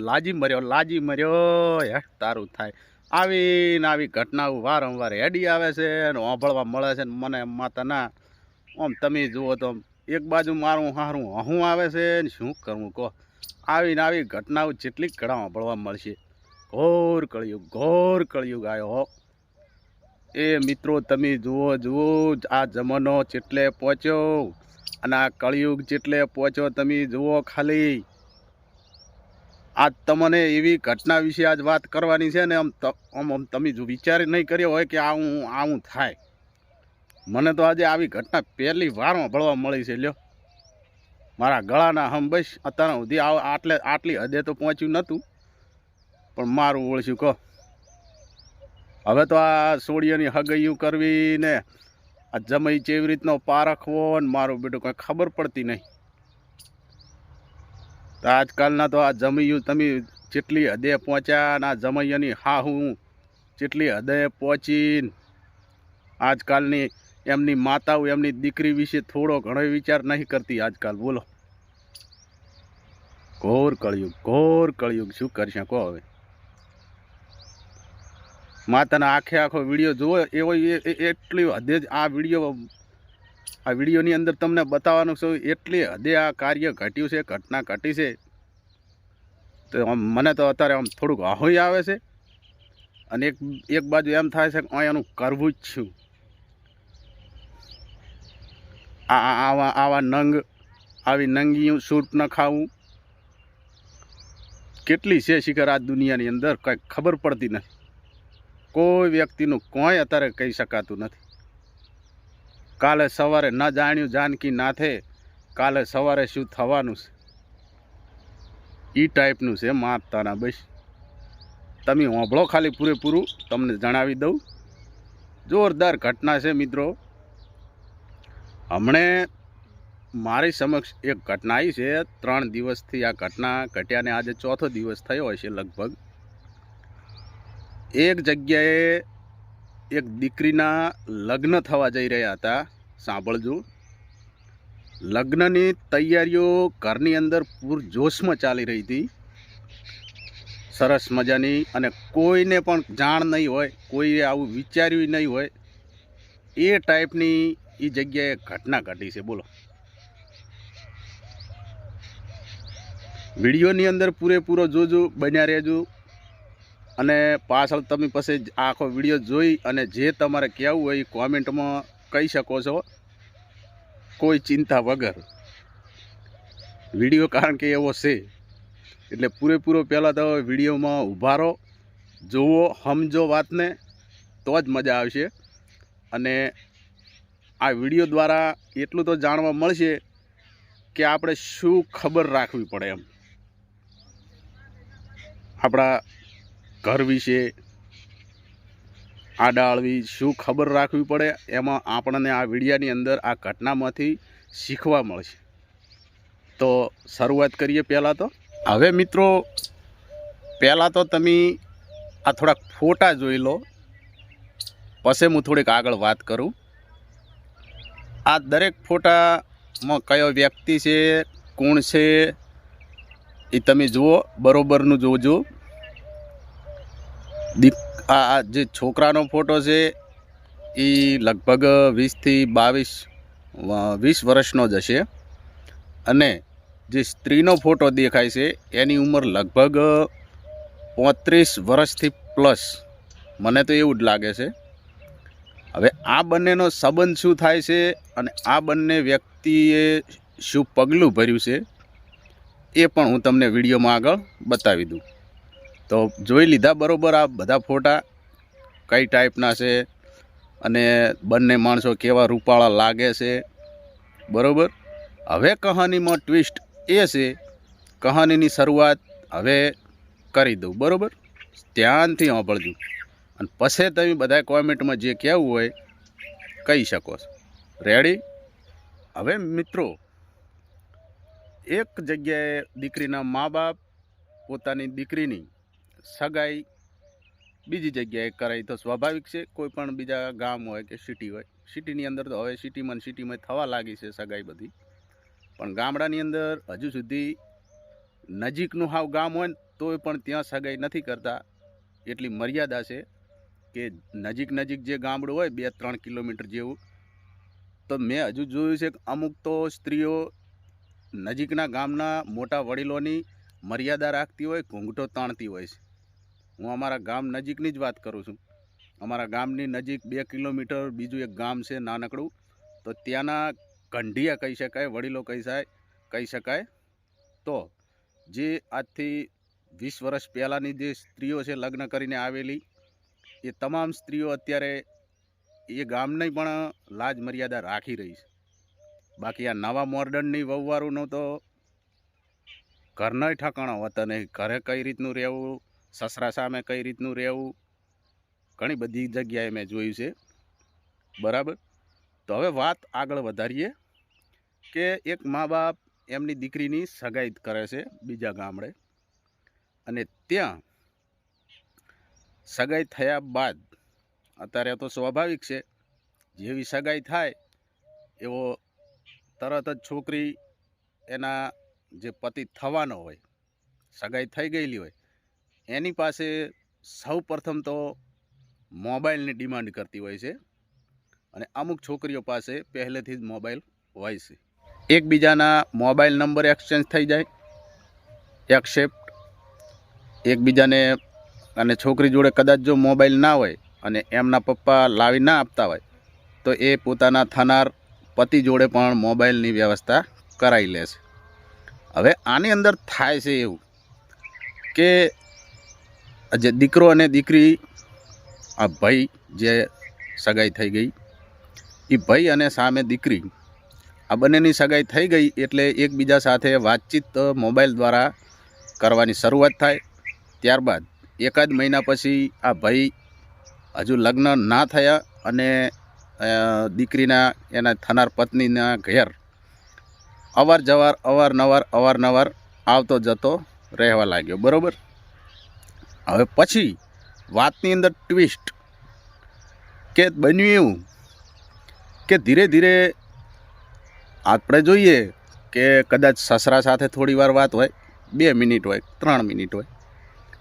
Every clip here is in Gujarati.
લાજી મર્યો લાજી મર્યો હે તારું થાય આવી ને આવી ઘટનાઓ વારંવાર હેડી આવે છે ને ઓંભળવા મળે છે ને મને માતાના આમ તમે જુઓ તો એક બાજુ મારું હારું હું આવે છે ને શું કરવું કહો આવીને આવી ઘટનાઓ જેટલી ઘણા ઓંભળવા મળશે ઘોર કળિયુગ ઘોર કળિયુગ આવ્યો હો એ મિત્રો તમે જુઓ જુઓ આ જમાનો જેટલે પહોંચ્યો અને આ કળિયુગ જેટલે પહોંચ્યો તમે જુઓ ખાલી આજ તમને એવી ઘટના વિશે આજ વાત કરવાની છે ને આમ આમ તમે જો વિચાર નહીં કર્યો હોય કે આવું આવું થાય. મને તો આજે આવી ઘટના પહેલી વારમાં ભળવા મળી છે, લ્યો. મારા ગળાના હંબશ અત્યારે સુધી આટલે, આટલી હદે તો પહોંચ્યું નહોતું. પણ મારું ઓળખ્યું કહો. હવે તો આ સોડિયાની હગૈયું કરવી ને આ જમઈ કેવી રીતનો પારખવો ને મારું બેટું કંઈ ખબર પડતી નહીં. તો આજકાલના તો આ જમૈયું તમે જેટલી હદે પહોંચ્યા અને આ જમૈયાની હા હું જેટલી હદે પહોંચીને, આજકાલની એમની માતાઓ, એમની દીકરી વિશે થોડો ઘણો વિચાર નહીં કરતી આજકાલ. બોલો. ઘોર કળિયુગ ઘોર કળિયુગ. શું કરશે? કહો હવે. માતાના આખે આખો વીડિયો જુઓ એવો એટલી હદે જ આ વીડિયો આ વિડીયોની અંદર તમને બતાવવાનું છું, એટલી હદે આ કાર્ય ઘટ્યું છે, ઘટના ઘટી છે. તો આમ મને તો અત્યારે આમ થોડુંક આહોય આવે છે. અને એક એક બાજુ એમ થાય છે કે અહીંયાનું કરવું જ છું. આ આવા આવા નંગ, આવી નંગીયું સૂટ ન ખાવું. કેટલી છે શિખર આ દુનિયાની અંદર, કંઈ ખબર પડતી નથી. કોઈ વ્યક્તિનું કોઈ અત્યારે કહી શકાતું નથી. કાલે સવારે ન જાણ્યું જાનકી નાથે, કાલે સવારે શું થવાનું છે? એ ટાઈપનું છે માતાના બસ. તમે હોંભળો ખાલી પૂરેપૂરું, તમને જણાવી દઉં. જોરદાર ઘટના છે મિત્રો. હમણે મારી સમક્ષ એક ઘટના આવી છે. ત્રણ દિવસથી આ ઘટના ઘટ્યાને આજે ચોથો દિવસ થયો હશે લગભગ. એક જગ્યાએ એક દીકરીના લગ્ન થવા જઈ રહ્યા હતા. સાંભળજો. લગ્નની તૈયારીઓ ઘરની અંદર પૂરજોશમાં ચાલી રહી હતી. સરસ મજાની અને કોઈને પણ જાણ નહીં હોય, કોઈએ આવું વિચાર્યું નહીં હોય. એ ટાઈપની એ જગ્યાએ ઘટના ઘટી છે. બોલો. વિડીયોની અંદર પૂરેપૂરો જોજો, બન્યા રહેજો. અને પાછળ તમે પછી આખો વીડિયો જોઈ અને જે તમારે કહેવું હોય એ કોમેન્ટમાં કહી શકો છો. કોઈ ચિંતા વગર. વીડિયો કારણ કે એવો છે. એટલે પૂરેપૂરો પહેલાં તો વિડીયોમાં ઊભા રહો, જુઓ, સમજો વાતને, તો જ મજા આવશે. અને આ વીડિયો દ્વારા એટલું તો જાણવા મળશે કે આપણે શું ખબર રાખવી પડે એમ. આપણા ઘર વિશે આડાળવી શું ખબર રાખવી પડે, એમાં આપણને આ વિડીયાની અંદર આ ઘટનામાંથી શીખવા મળશે. તો શરૂઆત કરીએ પહેલાં તો. હવે મિત્રો, પહેલાં તો તમે આ થોડાક ફોટા જોઈ લો. પછી હું થોડીક આગળ વાત કરું. આ દરેક ફોટામાં કયો વ્યક્તિ છે, કોણ છે, એ તમે જુઓ, બરોબરનું જોજો. દીક આ આ જે છોકરાનો ફોટો છે એ લગભગ વીસથી બાવીસ વીસ વર્ષનો જ હશે. અને જે સ્ત્રીનો ફોટો દેખાય છે, એની ઉંમર લગભગ પોત્રીસ વર્ષથી પ્લસ. મને તો એવું જ લાગે છે. હવે આ બંનેનો સંબંધ શું થાય છે અને આ બંને વ્યક્તિએ શું પગલું ભર્યું છે, એ પણ હું તમને વિડીયોમાં આગળ બતાવી દઉં. તો જોઈ લીધા બરાબર આ બધા ફોટા, કઈ ટાઈપના છે અને બંને માણસો કેવા રૂપાળા લાગે છે, બરાબર? હવે કહાનીમાં ટ્વિસ્ટ એ છે, કહાનીની શરૂઆત હવે કરી દઉં, બરાબર? ધ્યાનથી સાંભળજો. અને પછી તમે બધા કોમેન્ટમાં જે કહેવું હોય, કહી શકો છો. રેડી હવે મિત્રો, એક જગ્યાએ દીકરીના મા બાપ પોતાની દીકરીની સગાઈ બીજી જગ્યાએ કરાય તો સ્વાભાવિક છે, કોઈ પણ બીજા ગામ હોય કે સિટી હોય. સિટીની અંદર તો હવે સિટીમાં સિટીમાં થવા લાગી છે સગાઈ બધી. પણ ગામડાની અંદર હજુ સુધી નજીકનું હાવ ગામ હોય તોય પણ ત્યાં સગાઈ નથી કરતા. એટલી મર્યાદા છે કે નજીક નજીક જે ગામડું હોય, બે ત્રણ કિલોમીટર જેવું. તો મેં હજુ જોયું છે કે અમુક તો સ્ત્રીઓ નજીકના ગામના મોટા વડીલોની મર્યાદા રાખતી હોય, ઘૂંઘટો તાણતી હોય છે. હું અમારા ગામ નજીકની જ વાત કરું છું. અમારા ગામની નજીક બે કિલોમીટર બીજું એક ગામ છે નાનકડું. તો ત્યાંના કંઢિયા કહી શકાય, વડીલો કહી શકાય કહી શકાય. તો જે આજથી વીસ વર્ષ પહેલાંની જે સ્ત્રીઓ છે લગ્ન કરીને આવેલી, એ તમામ સ્ત્રીઓ અત્યારે એ ગામની પણ લાજ મર્યાદા રાખી રહી છે. બાકી આ નવા મોર્ડનની વહુવારોનું તો ઘરના ઠકાણા હોતા નહીં. ઘરે કઈ રીતનું રહેવું સસરા સામે કઈ રીતનું રહેવું? ઘણી બધી જગ્યાએ મેં જોયું છે. બરાબર? તો હવે વાત આગળ વધારીએ કે એક મા બાપ એમની દીકરીની સગાઈ કરે છે બીજા ગામડે. અને ત્યાં સગાઈ થયા બાદ અત્યારે તો સ્વાભાવિક છે, જેવી સગાઈ થાય, એવો તરત જ છોકરી એના જે પતિ થવાનો હોય, સગાઈ થઈ ગયેલી હોય એની પાસે સૌ પ્રથમ તો મોબાઈલની ડિમાન્ડ કરતી હોય છે અને અમુક છોકરીઓ પાસે પહેલેથી જ મોબાઈલ હોય છે. એકબીજાના મોબાઈલ નંબર એક્સચેન્જ થઈ જાય, એક્સેપ્ટ. એકબીજાને અને છોકરી જોડે કદાચ જો મોબાઈલ ના હોય અને એમના પપ્પા લાવી ના આપતા હોય, તો એ પોતાના થનાર પતિ જોડે પણ મોબાઈલની વ્યવસ્થા કરાવી લે છે. હવે આની અંદર થાય છે એવું કે જે દીકરો અને દીકરી, આ ભાઈ જે સગાઈ થઈ ગઈ એ ભાઈ અને સામે દીકરી, આ બંનેની સગાઈ થઈ ગઈ એટલે એકબીજા સાથે વાતચીત મોબાઈલ દ્વારા કરવાની શરૂઆત થાય. ત્યારબાદ એકાદ મહિના પછી આ ભાઈ હજુ લગ્ન ના થયા અને દીકરીના એના થનાર પત્નીના ઘેર અવાર જવાર અવારનવાર અવારનવાર આવતો જતો રહેવા લાગ્યો. બરાબર? હવે પછી વાતની અંદર ટ્વિસ્ટ કે બન્યું એવું કે ધીરે ધીરે આપણે જોઈએ કે કદાચ સસરા સાથે થોડી વાર વાત હોય, બે મિનિટ હોય, ત્રણ મિનિટ હોય,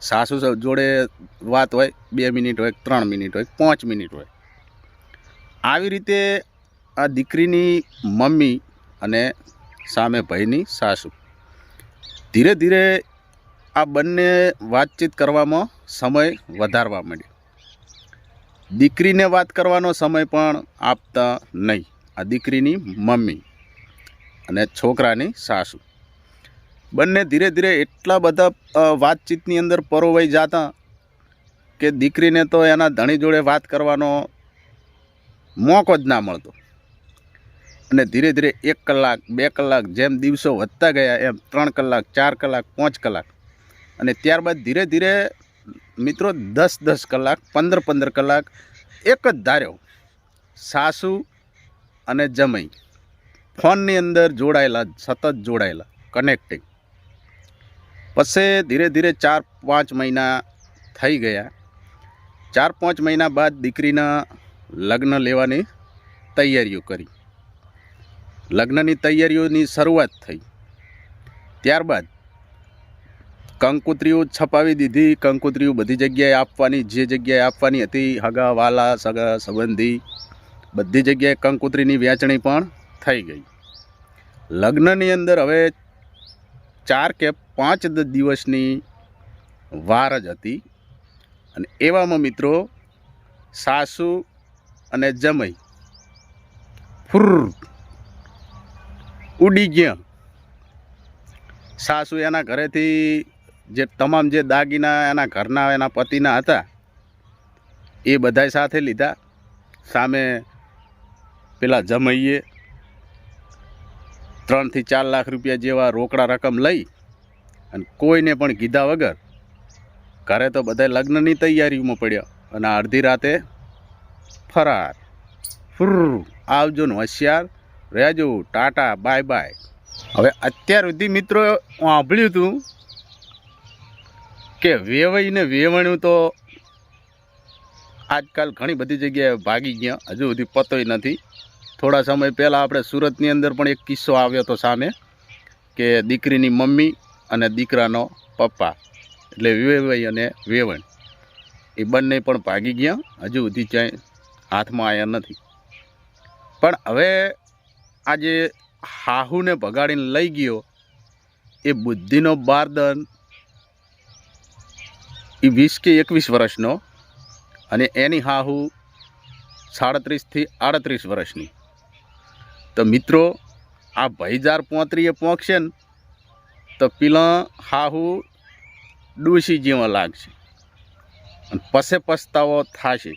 સાસુ જોડે વાત હોય, બે મિનિટ હોય, ત્રણ મિનિટ હોય, પાંચ મિનિટ હોય. આવી રીતે આ દીકરીની મમ્મી અને સામે ભાઈની સાસુ ધીરે ધીરે આ બંને વાતચીત કરવામાં સમય વધારવા માંડ્યો. દીકરીને વાત કરવાનો સમય પણ આપતા નહીં. આ દીકરીની મમ્મી અને છોકરાની સાસુ. બંને ધીરે ધીરે એટલા બધા વાતચીતની અંદર પરોવાઈ જતા કે દીકરીને તો એના ધણી જોડે વાત કરવાનો મોકો જ ના મળતો. અને ધીરે ધીરે એક કલાક, બે કલાક જેમ દિવસો વધતા ગયા એમ ત્રણ કલાક, ચાર કલાક, પાંચ કલાક અને ત્યારબાદ ધીરે ધીરે મિત્રો દસ દસ કલાક, પંદર પંદર કલાક એક જ ધાર્યો. સાસુ અને જમઈ ફોનની અંદર જોડાયેલા, સતત જોડાયેલા કનેક્ટિંગ પછી ધીરે ધીરે ચાર પાંચ મહિના થઈ ગયા. ચાર પાંચ મહિના બાદ દીકરીના લગ્ન લેવાની તૈયારીઓ કરી. લગ્નની તૈયારીઓની શરૂઆત થઈ. ત્યારબાદ કંકોત્રીઓ છપાવી દીધી. કંકોત્રીઓ બધી જગ્યાએ આપવાની, જે જગ્યાએ આપવાની હતી હગા વાલા સગા સંબંધી, બધી જગ્યાએ કંકોત્રીની વેચણી પણ થઈ ગઈ. લગ્નની અંદર હવે ચાર કે પાંચ દિવસની વાર જ હતી. અને એવામાં મિત્રો, સાસુ અને જમઈ ફુર ઉડી ગયા. સાસુ એના ઘરેથી જે તમામ જે દાગીના એના ઘરના એના પતિના હતા, એ બધા સાથે લીધા. સામે પેલા જમઈએ ત્રણથી ચાર લાખ રૂપિયા જેવા રોકડા રકમ લઈ અને કોઈને પણ કીધા વગર ઘરે તો બધા લગ્નની તૈયારીમાં પડ્યા અને અડધી રાતે ફરાર. ફુર, આવજો ને હોશિયાર. રહેજો. ટાટા, બાય બાય. હવે અત્યાર સુધી મિત્રો, હું સાંભળ્યું હતું કે વેવાઈને વેવાણ્યું તો આજકાલ ઘણી બધી જગ્યાએ ભાગી ગયા. હજુ સુધી પતોય નથી. થોડા સમય પહેલાં આપણે સુરતની અંદર પણ એક કિસ્સો આવ્યો હતો સામે, કે દીકરીની મમ્મી અને દીકરાનો પપ્પા, એટલે વિવેભાઈ અને વેવણ, એ બંને પણ ભાગી ગયા. હજુ સુધી ક્યાંય હાથમાં આવ્યા નથી. પણ હવે આજે હાહુને ભગાડીને લઈ ગયો, એ બુદ્ધિનો બારદન એ વીસ કે એકવીસ વર્ષનો અને એની હાહુ સાડત્રીસથી આડત્રીસ વર્ષની. તો મિત્રો, આ ભયજાર પોતરીએ પહોંચશે ને, તો પેલા હાહુ ડૂસી જેવા લાગશે. અને પસે પસ્તાવો થશે.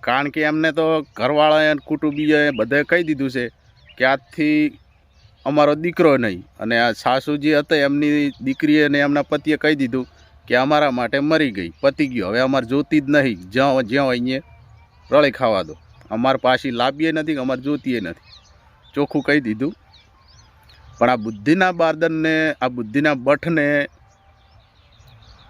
કારણ કે એમને તો ઘરવાળાએ કુટુંબીઓએ બધાએ કહી દીધું છે કે આજથી અમારો દીકરો નહીં. અને આ સાસુજી હતા, એમની દીકરીએ અને એમના પતિએ કહી દીધું કે અમારા માટે મરી ગઈ, પતી ગયો. હવે અમારે જોતી જ નહીં. જ્યાં જ્યાં અહીંયા રળે ખાવા દો. અમારે પાછી લાવીએ નથી અમારે જોતીએ નથી. ચોખ્ખું કહી દીધું. પણ આ બુદ્ધિના બારદનને આ બુદ્ધિના બઠને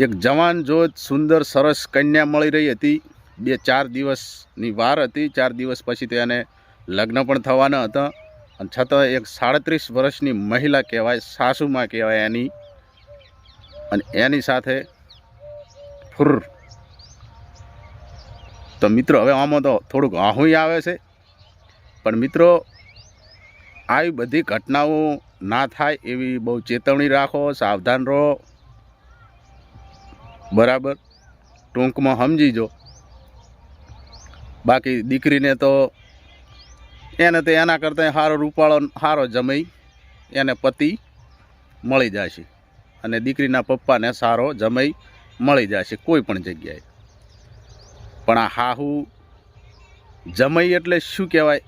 એક જવાન જોત સુંદર, સરસ કન્યા મળી રહી હતી. બે, ચાર દિવસની વાર હતી. ચાર દિવસ પછી તેને લગ્ન પણ થવાના હતા. અને છતાં એક સાડત્રીસ વર્ષની મહિલા કહેવાય, સાસુમાં કહેવાય એની. અને એની સાથે ફુર. તો મિત્રો, હવે આમાં તો થોડુંક આહુંય આવે છે. પણ મિત્રો, આવી બધી ઘટનાઓ ના થાય એવી બહુ ચેતવણી રાખો, સાવધાન રહો. બરાબર? ટૂંકમાં સમજી જો બાકી દીકરીને તો એને તો એના કરતાં સારો રૂપાળો સારો જમાઈ, એને પતિ મળી જશે. અને દીકરીના પપ્પાને સારો જમાઈ મળી જશે કોઈ પણ જગ્યાએ. પણ આ હાહુ જમાઈ એટલે શું કહેવાય?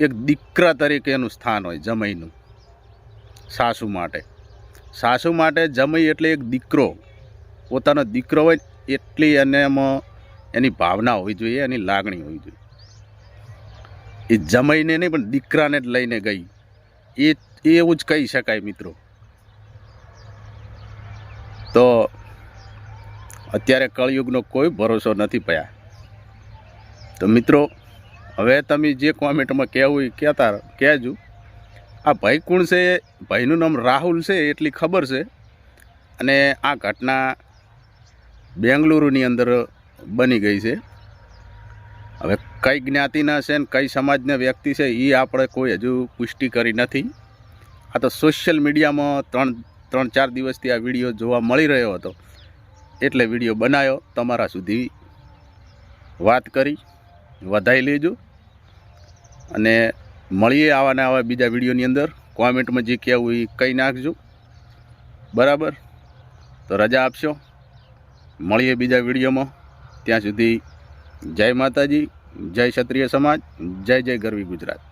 એક દીકરા તરીકે એનું સ્થાન હોય જમાઈનું સાસુ માટે. સાસુ માટે જમાઈ એટલે એક દીકરો. પોતાનો દીકરો હોય એટલી એને એની ભાવના હોવી જોઈએ, એની લાગણી હોવી જોઈએ. એ જમાઈને નહીં, પણ દીકરાને જ લઈને ગઈ. એ એવું જ કહી શકાય મિત્રો. તો અત્યારે કળયુગનો કોઈ ભરોસો નથી પયા તો મિત્રો, હવે તમે જે કોમેન્ટમાં કહેવું એ કહેતા કહેજો. આ ભાઈ કોણ છે, ભાઈનું નામ રાહુલ છે એટલી ખબર છે. અને આ ઘટના બેંગલુરુની અંદર બની ગઈ છે. હવે કઈ જ્ઞાતિના છે ને કઈ સમાજના વ્યક્તિ છે એ આપણે કોઈ હજુ પુષ્ટિ કરી નથી. આ તો સોશિયલ મીડિયામાં ત્રણ ત્રણ ચાર દિવસથી આ વીડિયો જોવા મળી રહ્યો હતો. એટલે વીડિયો બનાવ્યો તમારા સુધી વાત કરી. વધાઈ લેજો. અને મળીએ આવા ને આવા બીજા વિડીયોની અંદર. કોમેન્ટમાં જે કહેવું એ કહી નાખજો. બરાબર? તો રજા આપશો. મળીએ બીજા વિડીયોમાં. ત્યાં સુધી જય માતાજી, જય ક્ષત્રિય સમાજ, જય જય ગરવી ગુજરાત.